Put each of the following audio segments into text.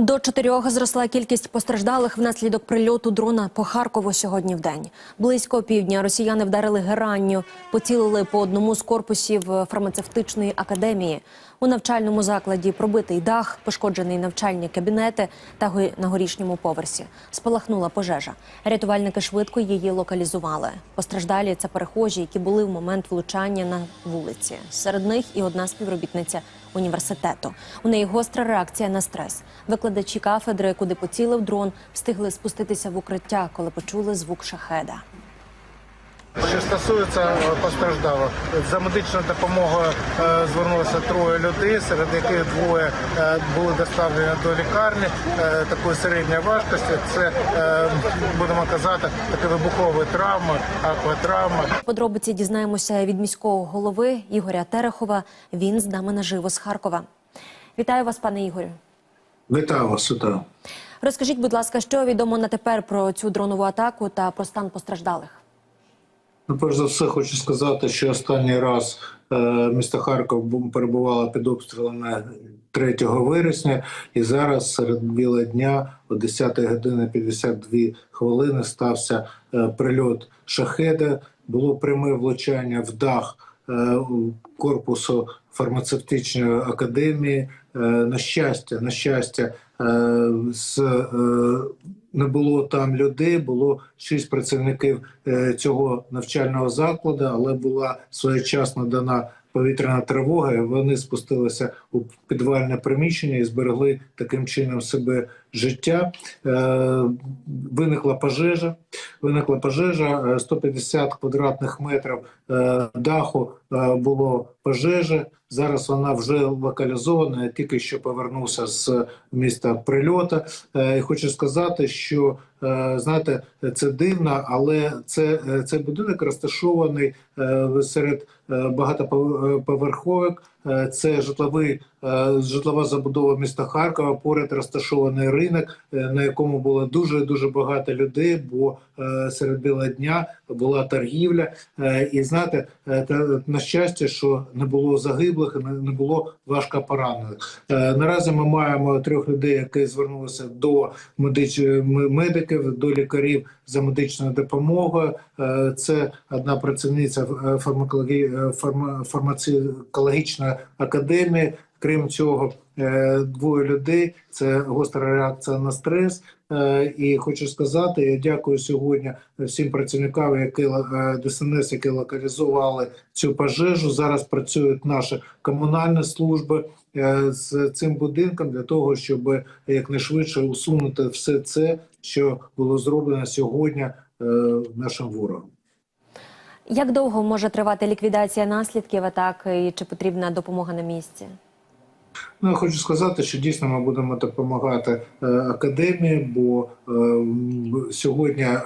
До чотирьох зросла кількість постраждалих внаслідок прильоту дрона по Харкову сьогодні в день. Близько півдня росіяни вдарили геранню, поцілили по одному з корпусів фармацевтичної академії. У навчальному закладі пробитий дах, пошкоджений навчальні кабінети та на горішньому поверсі. Спалахнула пожежа. Рятувальники швидко її локалізували. Постраждалі це перехожі, які були в момент влучання на вулиці. Серед них і одна співробітниця університету. У неї гостра реакція на стрес. Викладачі кафедри, куди поцілив дрон, встигли спуститися в укриття, коли почули звук шахеда. Що стосується е, постраждалих, за медичною допомогою е, звернулося троє людей, серед яких двоє е, були доставлені до лікарні такої середньої важкості. Це будемо казати такі вибухові травми, акватравми. Подробиці дізнаємося від міського голови Ігоря Терехова. Він з нами наживо з Харкова. Вітаю вас, пане Ігорю. Вітаю вас, вітаю. Розкажіть, будь ласка, що відомо на тепер про цю дронову атаку та про стан постраждалих? Ну, перш за все, хочу сказати, що останній раз е, місто Харків перебувало під обстрілами 3 вересня, і зараз серед біла дня о 10 години 52 хвилини стався е, прильот шахеда. Було пряме влучання в дах е, корпусу фармацевтичної академії. Е, на щастя, на щастя, з, не було там людей, було шість працівників е, цього навчального закладу, але була своєчасно дана повітряна тривога. і Вони спустилися у підвальне приміщення і зберегли таким чином себе життя. Е, Виникла пожежа. Виникла пожежа е, 150 квадратних метрів е, даху е, було пожежа. Зараз вона вже локалізована. Я тільки що повернувся з міста прильота. Е, І хочу сказати, що е, знаєте, це дивно, але це, е, цей будинок розташований е, серед е, багатоповерховик. Е, Це житловий е, житлова забудова міста Харкова. Поряд розташований ринок, е, на якому було дуже дуже багато людей. Бо е, серед біла дня була торгівля. Е, І знаєте, е, на щастя, що не було загиблих, не було важко поранених. Е, Наразі ми маємо трьох людей, які звернулися до медич... медиків, до лікарів за медичною допомогою. Це одна працівниця фармакології фарма... фармацевтологічної академії. Крім цього, двоє людей це гостра реакція на стрес. Е, І хочу сказати, я дякую сьогодні всім працівникам, які е, ДСНС, які локалізували цю пожежу. Зараз працюють наші комунальні служби е, з цим будинком для того, щоб якнайшвидше усунути все це, що було зроблено сьогодні е, нашим ворогом. Як довго може тривати ліквідація наслідків атаки і чи потрібна допомога на місці? Ну, я хочу сказати, що дійсно ми будемо допомагати е, академії, бо сьогодні е,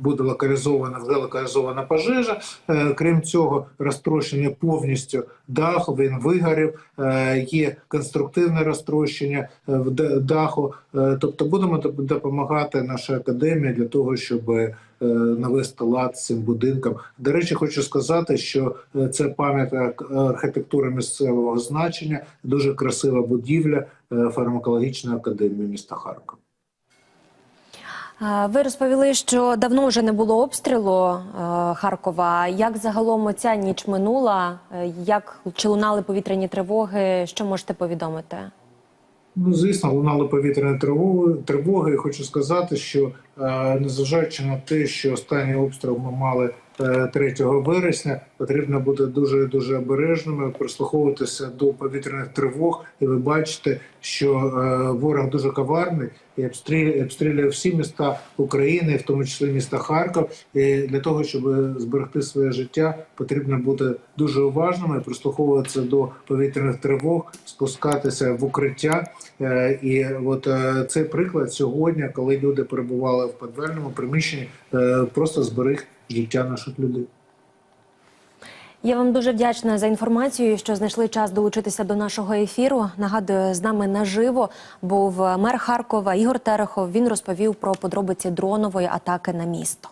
буде локалізована вже локалізована пожежа. Е, крім цього, розтрощення повністю даху. Він вигорів. Е, є конструктивне розтрощення е, в даху. Е, тобто будемо допомагати нашій академії для того, щоб е, навести лад цим будинком. До речі, хочу сказати, що е, це пам'ятник архітектури місцевого значення, дуже красива будівля е, фармакологічної академії міста Харкова. Ви розповіли, що давно вже не було обстрілу е, Харкова. Як загалом ця ніч минула? Е, Як чи лунали повітряні тривоги? Що можете повідомити? Ну, звісно, лунали повітряні тривоги. тривоги. Хочу сказати, що е, незважаючи на те, що останній обстріл ми мали 3 вересня, потрібно бути дуже дуже обережними, прислуховуватися до повітряних тривог. І ви бачите, що е, ворог дуже коварний і обстрілює, обстрілює всі міста України, в тому числі міста Харків. І для того, щоб зберегти своє життя, потрібно бути дуже уважними, прислуховуватися до повітряних тривог, спускатися в укриття. Е, І от е, цей приклад сьогодні, коли люди перебували в підвальному приміщенні, просто зберіг життя наших людей. Я вам дуже вдячна за інформацію, що знайшли час долучитися до нашого ефіру. Нагадую, з нами наживо був мер Харкова Ігор Терехов. Він розповів про подробиці дронової атаки на місто.